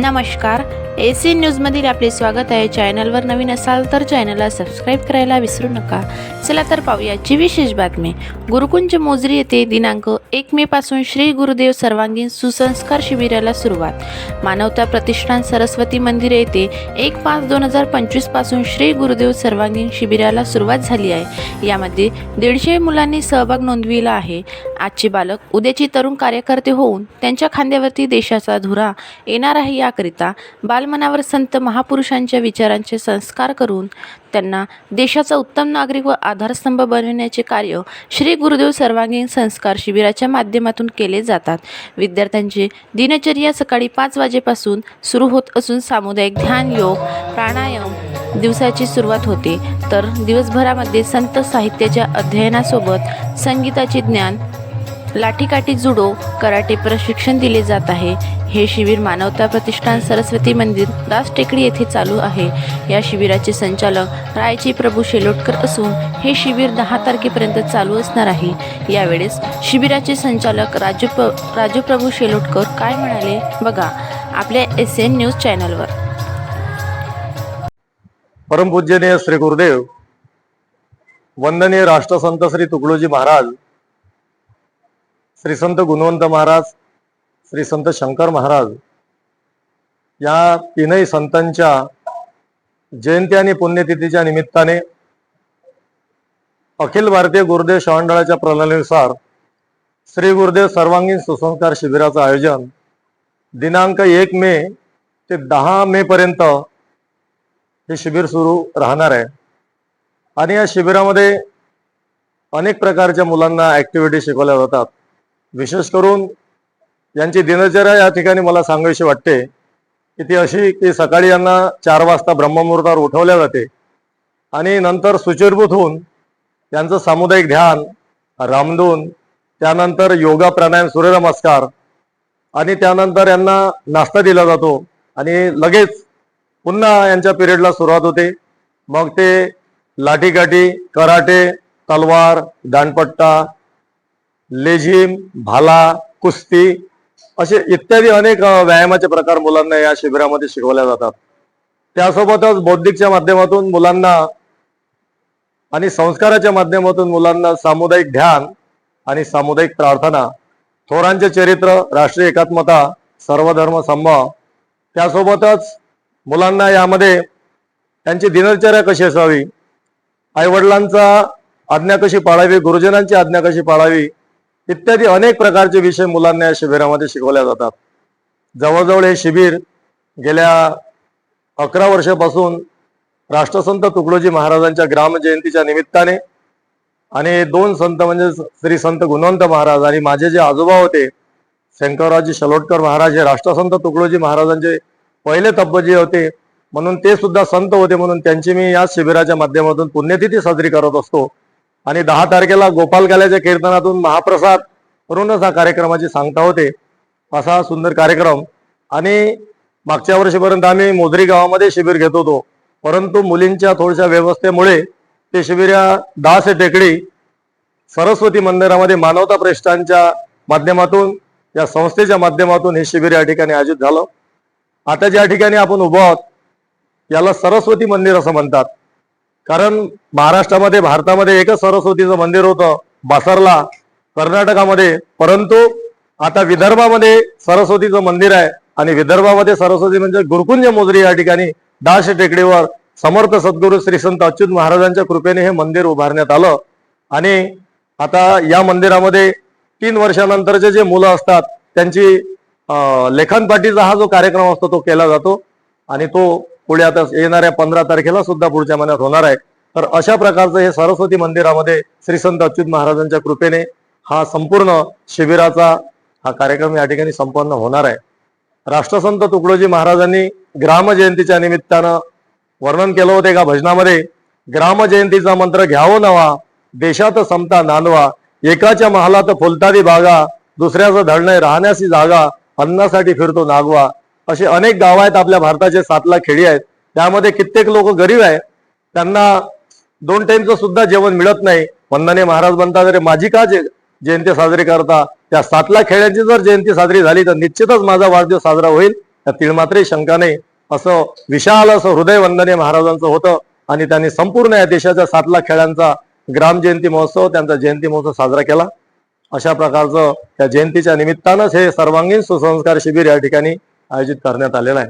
नमस्कार. ए सी न्यूजमधील आपले स्वागत आहे. चॅनलवर नवीन असाल तर चॅनलला सबस्क्राईब करायला विसरू नका. चला तर पाहूयाची विशेष बातमी. गुरुकुंज मोजरी येथे दिनांक एक मे पासून श्री गुरुदेव सर्वांगीण सुसंस्कार शिबिराला सुरुवात. मानवता प्रतिष्ठान सरस्वती मंदिर येथे एक पाच दोन हजार पंचवीसपासून श्री गुरुदेव सर्वांगीण शिबिराला सुरुवात झाली आहे. यामध्ये दीडशे मुलांनी सहभाग नोंदविला आहे. आजचे बालक उद्याची तरुण कार्यकर्ते होऊन त्यांच्या खांद्यावरती देशाचा धुरा येणार आहे याकरिता बाल बालमनावर संत महापुरुषांच्या विचारांचे संस्कार करून त्यांना देशाचा उत्तम नागरिक व आधारस्तंभ बनविण्याचे कार्य श्री गुरुदेव सर्वांगीण संस्कार शिबिराच्या माध्यमातून केले जातात. विद्यार्थ्यांची दिनचर्या सकाळी पाच वाजेपासून सुरू होत असून सामुदायिक ध्यान योग प्राणायाम दिवसाची सुरुवात होते. तर दिवसभरामध्ये संत साहित्याच्या अध्ययनासोबत संगीताचे ज्ञान लाठीकाठी जुडो कराटे प्रशिक्षण दिले जात आहे. हे शिबिर मानवता प्रतिष्ठान सरस्वती मंदिर दास टेकडी येथे चालू आहे. या शिबिराचे संचालक रायची प्रभू शेलोटकर असून हे शिबिर दहा तारखेपर्यंत चालू असणार आहे. यावेळेस शिबिराचे संचालक राजू प राजू प्रभू शेलोटकर काय म्हणाले बघा. आपल्या एस एन न्यूज चॅनलवर. परमपूज्यनीय श्री गुरुदेव वंदनीय राष्ट्रसंत श्री तुकडोजी महाराज श्री संत गुणवंत महाराज श्री संत शंकर महाराज या तीनही संतांच्या जयंती आणि पुण्यतिथीच्या निमित्ताने अखिल भारतीय गुरुदेव शावंडाळाच्या प्रणालीनुसार श्री गुरुदेव सर्वांगीण सुसंस्कार शिबिराचं आयोजन दिनांक एक मे ते दहा मे पर्यंत हे शिबिर सुरू राहणार आहे. आणि या शिबिरामध्ये अनेक प्रकारच्या मुलांना ऍक्टिव्हिटी शिकवल्या जातात. विशेष करून यांची दिनचर्या या ठिकाणी मला सांगायची वाटते की ती अशी की सकाळी यांना चार वाजता ब्रह्ममुहूर्तावर उठवल्या जाते. आणि नंतर सुचिरभूत होऊन त्यांचं सामुदायिक ध्यान रामधून त्यानंतर योगा प्राणायाम सूर्यनमस्कार आणि त्यानंतर यांना नाश्ता दिला जातो. आणि लगेच पुन्हा यांच्या पिरियडला सुरुवात होते. मग ते लाठीकाठी कराटे तलवार दांडपट्टा लेझिम भाला कुस्ती असे इत्यादी अनेक व्यायामाचे प्रकार मुलांना या शिबिरामध्ये शिकवल्या जातात. त्यासोबतच बौद्धिकच्या माध्यमातून मुलांना आणि संस्काराच्या माध्यमातून मुलांना सामुदायिक ध्यान आणि सामुदायिक प्रार्थना थोरांचे चरित्र राष्ट्रीय एकात्मता सर्वधर्म संभाव त्यासोबतच मुलांना यामध्ये त्यांची दिनचर्या कशी असावी आईवडिलांचा आज्ञा कशी पाळावी गुरुजनांची आज्ञा कशी पाळावी इत्यादी अनेक प्रकारचे विषय मुलांना या शिबिरामध्ये शिकवल्या जातात. जवळजवळ हे शिबिर गेल्या अकरा वर्षापासून राष्ट्रसंत तुकडोजी महाराजांच्या ग्रामजयंतीच्या निमित्ताने आणि दोन संत म्हणजे श्री संत गुणवंत महाराज आणि माझे जे आजोबा होते शंकररावजी शलोटकर महाराज हे राष्ट्रसंत तुकडोजी महाराजांचे पहिले तब्बजी होते. म्हणून ते सुद्धा संत होते म्हणून त्यांची मी या शिबिराच्या माध्यमातून पुण्यतिथी साजरी करत असतो. आणि दहा तारखेला गोपालकाल्याच्या कीर्तनातून महाप्रसाद म्हणूनच हा कार्यक्रमाची सांगता होते. असा सुंदर कार्यक्रम. आणि मागच्या वर्षीपर्यंत आम्ही मोदरी गावामध्ये शिबिर घेत होतो. परंतु मुलींच्या थोड्याशा व्यवस्थेमुळे ते शिबिर या दास टेकडी सरस्वती मंदिरामध्ये मानवता प्रेष्ठांच्या माध्यमातून या संस्थेच्या माध्यमातून हे शिबिर या ठिकाणी आयोजित झालं. आता ज्या ठिकाणी आपण उभो आहोत याला सरस्वती मंदिर असं म्हणतात. कारण महाराष्ट्रामध्ये भारतामध्ये एकच सरस्वतीचं मंदिर होतं बासरला कर्नाटकामध्ये. परंतु आता विदर्भामध्ये सरस्वतीचं मंदिर आहे आणि विदर्भामध्ये सरस्वती म्हणजे गुरुकुंज मोजरी या ठिकाणी दाश टेकडीवर समर्थ सद्गुरू श्री संत अच्युत महाराजांच्या कृपेने हे मंदिर उभारण्यात आलं. आणि आता या मंदिरामध्ये तीन वर्षानंतरचे जे मुलं असतात त्यांची लेखनपाठीचा हा जो कार्यक्रम असतो तो केला जातो. आणि तो पुढे आता येणाऱ्या पंधरा तारखेला सुद्धा पुढच्या महिन्यात होणार आहे. तर अशा प्रकारचं हे सरस्वती मंदिरामध्ये श्री संत अच्युत महाराजांच्या कृपेने हा संपूर्ण शिबिराचा हा कार्यक्रम या ठिकाणी संपन्न होणार आहे. राष्ट्रसंत तुकडोजी महाराजांनी ग्रामजयंतीच्या निमित्तानं वर्णन केलं होतं एका भजनामध्ये ग्रामजयंतीचा मंत्र घ्यावं नवा देशात समता नांदवा एकाच्या महालात फुलतादी बागा दुसऱ्याचं धडणे राहण्याची जागा अन्नासाठी फिरतो नागवा असे अनेक गाव आहेत आपल्या भारताचे सात लाख खेडी आहेत. त्यामध्ये कित्येक लोक गरीब आहेत. त्यांना दोन टाइमचं सुद्धा जेवण मिळत नाही. वंदने महाराज बनता तरी माझी का जे जयंती साजरी करता? त्या सात लाख खेड्यांची जर जयंती साजरी झाली तर निश्चितच माझा वाढदिवस साजरा होईल. त्या शंका नाही. असं विशाल असं हृदय वंदने महाराजांचं होतं. आणि त्यांनी संपूर्ण या देशाच्या सात लाख खेळांचा ग्राम जयंती महोत्सव त्यांचा जयंती महोत्सव साजरा केला. अशा प्रकारचं त्या जयंतीच्या निमित्तानंच हे सर्वांगीण सुसंस्कार शिबिर या ठिकाणी आयोजित करण्यात आलेलं आहे.